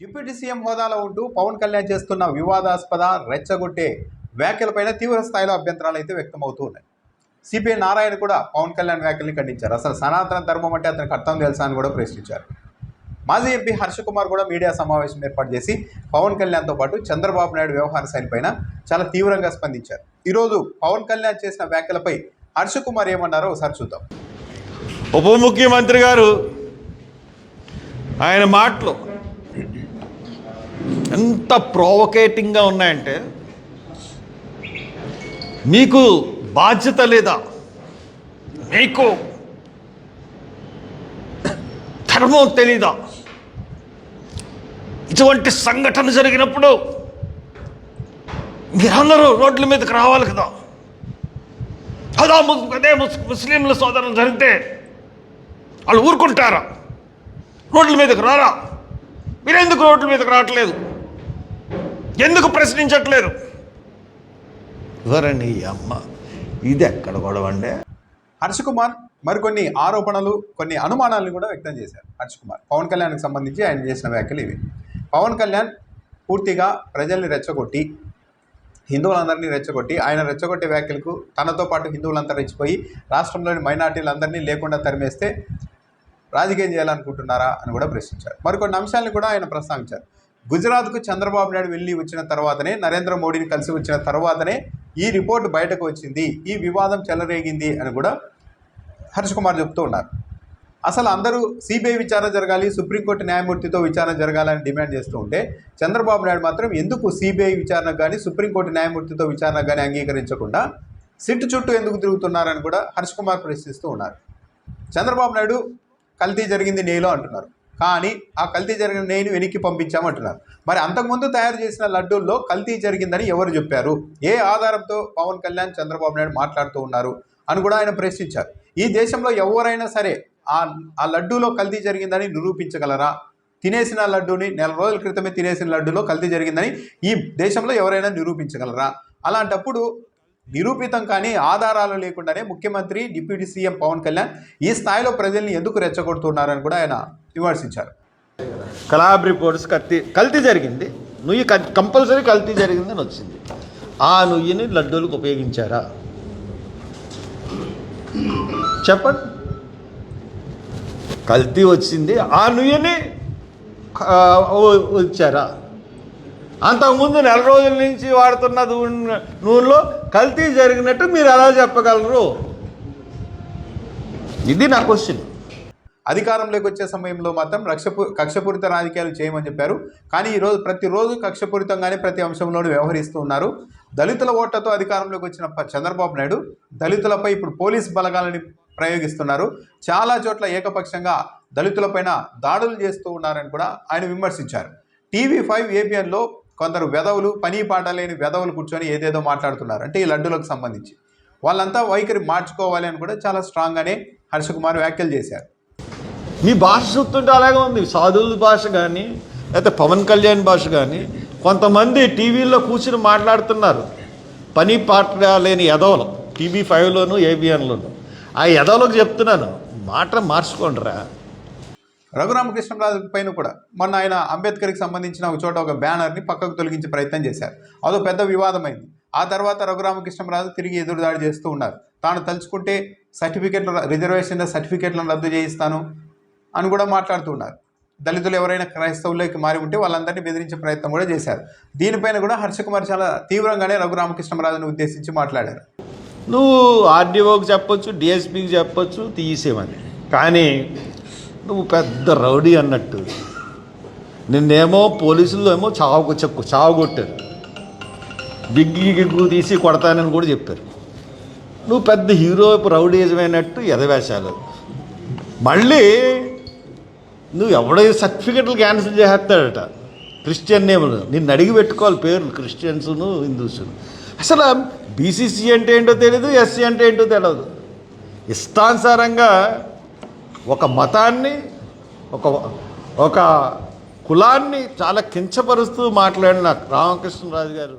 Deputy CM హోదాలో ఉంటూ పవన్ కళ్యాణ్ చేస్తున్న వివాదాస్పద రెచ్చగొట్టే వ్యాఖ్యలపైన తీవ్ర స్థాయిలో అభ్యంతరాలు అయితే వ్యక్తమవుతూ ఉన్నాయి సిపిఐ నారాయణ కూడా పవన్ కళ్యాణ్ వ్యాఖ్యల్ని ఖండించారు. అసలు సనాతన ధర్మం అంటే అతనికి అర్థం తెలుసా అని కూడా ప్రశ్నించారు. మాజీ ఎంపీ హర్ష కుమార్ కూడా మీడియా సమావేశం ఏర్పాటు చేసి పవన్ కళ్యాణ్తో పాటు చంద్రబాబు నాయుడు వ్యవహార శైలిపైన చాలా తీవ్రంగా స్పందించారు. ఈరోజు పవన్ కళ్యాణ్ చేసిన వ్యాఖ్యలపై హర్ష కుమార్ ఏమన్నారో ఒకసారి చూద్దాం. ఉప ముఖ్యమంత్రి గారు ఆయన మాటలు ఎంత ప్రోవకేటింగ్గా ఉన్నాయంటే మీకు బాధ్యత లేదా? మీకు ధర్మం తెలీదా? ఇటువంటి సంఘటన జరిగినప్పుడు మీరందరూ రోడ్ల మీదకి రావాలి కదా. అదా అదే ముస్లింల సోదరులు జరిగితే వాళ్ళు ఊరుకుంటారా? రోడ్ల మీదకి రారా? మీరెందుకు రోడ్ల మీదకి రావట్లేదు? ఎందుకు ప్రశ్నించట్లేదు? ఎవరండి ఈ అమ్మ? ఇది ఎక్కడ గొడవ అండి? హర్ష కుమార్ మరికొన్ని ఆరోపణలు కొన్ని అనుమానాలను కూడా వ్యక్తం చేశారు హర్ష కుమార్ పవన్ కళ్యాణ్కి సంబంధించి ఆయన చేసిన వ్యాఖ్యలు ఇవి. పవన్ కళ్యాణ్ పూర్తిగా ప్రజల్ని రెచ్చగొట్టి హిందువులందరినీ రెచ్చగొట్టి ఆయన రెచ్చగొట్టే వ్యాఖ్యలకు తనతో పాటు హిందువులంతా రెచ్చిపోయి రాష్ట్రంలోని మైనార్టీలందరినీ లేకుండా తరిమేస్తే రాజకీయం చేయాలనుకుంటున్నారా అని కూడా ప్రశ్నించారు. మరికొన్ని అంశాలను కూడా ఆయన ప్రస్తావించారు. గుజరాత్కు చంద్రబాబు నాయుడు వెళ్ళి వచ్చిన తర్వాతనే నరేంద్ర మోడీని కలిసి వచ్చిన తర్వాతనే ఈ రిపోర్ట్ బయటకు వచ్చింది. ఈ వివాదం చెలరేగింది అని కూడా హర్ష కుమార్ చెప్తూ ఉన్నారు. అసలు అందరూ సిబిఐ విచారణ జరగాలి సుప్రీంకోర్టు న్యాయమూర్తితో విచారణ జరగాలని డిమాండ్ చేస్తూ ఉంటే చంద్రబాబు నాయుడు మాత్రం ఎందుకు సిబిఐ విచారణ కానీ సుప్రీంకోర్టు న్యాయమూర్తితో విచారణ కానీ అంగీకరించకుండా సిట్టు చుట్టూ ఎందుకు తిరుగుతున్నారని కూడా హర్ష కుమార్ ప్రశ్నిస్తూ ఉన్నారు. చంద్రబాబు నాయుడు కల్తీ జరిగింది నేలో అంటున్నారు. కానీ ఆ కల్తీ జరిగిన నేను వెనక్కి పంపించామంటున్నారు. మరి అంతకుముందు తయారు చేసిన లడ్డూల్లో కల్తీ జరిగిందని ఎవరు చెప్పారు? ఏ ఆధారంతో పవన్ కళ్యాణ్ చంద్రబాబు నాయుడు మాట్లాడుతూ ఉన్నారు అని కూడా ఆయన ప్రశ్నించారు. ఈ దేశంలో ఎవరైనా సరే ఆ ఆ లడ్డూలో కల్తీ జరిగిందని నిరూపించగలరా? తినేసిన లడ్డూని నెల రోజుల క్రితమే తినేసిన లడ్డూలో కల్తీ జరిగిందని ఈ దేశంలో ఎవరైనా నిరూపించగలరా? అలాంటప్పుడు నిరూపితం కానీ ఆధారాలు లేకుండానే ముఖ్యమంత్రి డిప్యూటీ సీఎం పవన్ కళ్యాణ్ ఈ స్థాయిలో ప్రజల్ని ఎందుకు రెచ్చగొడుతున్నారని కూడా ఆయన నివాసించారు. కలాబ్ రిపోర్ట్స్ కల్తీ కల్తీ జరిగింది. నుయ్యి కంపల్సరీ కల్తీ జరిగిందని వచ్చింది. ఆ నుయ్యిని లడ్డూలకు ఉపయోగించారా? చెప్పండి. కల్తీ వచ్చింది. ఆ నుయ్యిని వచ్చారా అంతకుముందు నెల రోజుల నుంచి వాడుతున్న నూనె నూనెలో కల్తీ జరిగినట్టు మీరు ఎలా చెప్పగలరు? ఇది నా క్వశ్చన్. అధికారంలోకి వచ్చే సమయంలో మాత్రం రక్షపు కక్షపూరిత రాజకీయాలు చేయమని చెప్పారు. కానీ ఈరోజు ప్రతిరోజు కక్షపూరితంగానే ప్రతి అంశంలోనూ వ్యవహరిస్తూ ఉన్నారు. దళితుల ఓట్లతో అధికారంలోకి వచ్చిన ప- చంద్రబాబు నాయుడు దళితులపై ఇప్పుడు పోలీస్ బలగాలని ప్రయోగిస్తున్నారు. చాలా చోట్ల ఏకపక్షంగా దళితులపైన దాడులు చేస్తూ ఉన్నారని కూడా ఆయన విమర్శించారు. టీవీ ఫైవ్ ఏబిఎన్లో కొందరు వెధవులు పని పాట లేని వెధవులు కూర్చొని ఏదేదో మాట్లాడుతున్నారు. అంటే ఈ లడ్డులకు సంబంధించి. వాళ్ళంతా వైఖరి మార్చుకోవాలి అని కూడా చాలా స్ట్రాంగ్గానే హర్ష కుమార్ వ్యాఖ్యలు చేశారు. మీ భాష చూస్తుంటే అలాగే ఉంది. సాధువుల భాష కానీ లేకపోతే పవన్ కళ్యాణ్ భాష కానీ కొంతమంది టీవీల్లో కూర్చుని మాట్లాడుతున్నారు. పని పాట లేని ఎదవలు టీవీ ఫైవ్లోను ఏబిఎన్లోను. ఆ ఎదవలకు చెప్తున్నాను మాట మార్చుకోండిరా. రఘురామకృష్ణరాజు పైన కూడా మొన్న ఆయన అంబేద్కర్కి సంబంధించిన ఒక చోట ఒక బ్యానర్ని పక్కకు తొలగించే ప్రయత్నం చేశారు. అదో పెద్ద వివాదమైంది. ఆ తర్వాత రఘురామకృష్ణరాజు తిరిగి ఎదురుదాడి చేస్తూ ఉన్నారు. తాను తలుచుకుంటే సర్టిఫికెట్లు రిజర్వేషన్ సర్టిఫికెట్లను రద్దు చేయిస్తాను. అని కూడా మాట్లాడుతున్నారు. దళితులు ఎవరైనా క్రైస్తవుల్లోకి మారి ఉంటే వాళ్ళందరినీ బెదిరించే ప్రయత్నం కూడా చేశారు. దీనిపైన కూడా హర్షకుమార్ చాలా తీవ్రంగానే రఘురామకృష్ణరాజును ఉద్దేశించి మాట్లాడారు. నువ్వు ఆర్డీఓకి చెప్పొచ్చు డిఎస్పీకి చెప్పొచ్చు తీసేమని కానీ నువ్వు పెద్ద రౌడీ అన్నట్టు. నిన్నేమో పోలీసులు ఏమో చావు చెప్పు చావుకొట్టారు బిగ్గి గిగ్గు తీసి కొడతానని కూడా చెప్పారు. నువ్వు పెద్ద హీరో రౌడీజమైనట్టు ఎదవేశాలు మళ్ళీ నువ్వు ఎవడో సర్టిఫికెట్లు క్యాన్సిల్ చేసేస్తాడట. క్రిస్టియన్ నేములు నిన్ను అడిగి పెట్టుకోవాలి పేర్లు. క్రిస్టియన్స్ను హిందూస్ను అసలు బీసీసీ అంటే ఏంటో తెలియదు ఎస్సీ అంటే ఏంటో తెలియదు ఇష్టానుసారంగా ఒక మతాన్ని ఒక ఒక కులాన్ని చాలా కించపరుస్తూ మాట్లాడిన రామకృష్ణరాజు గారు.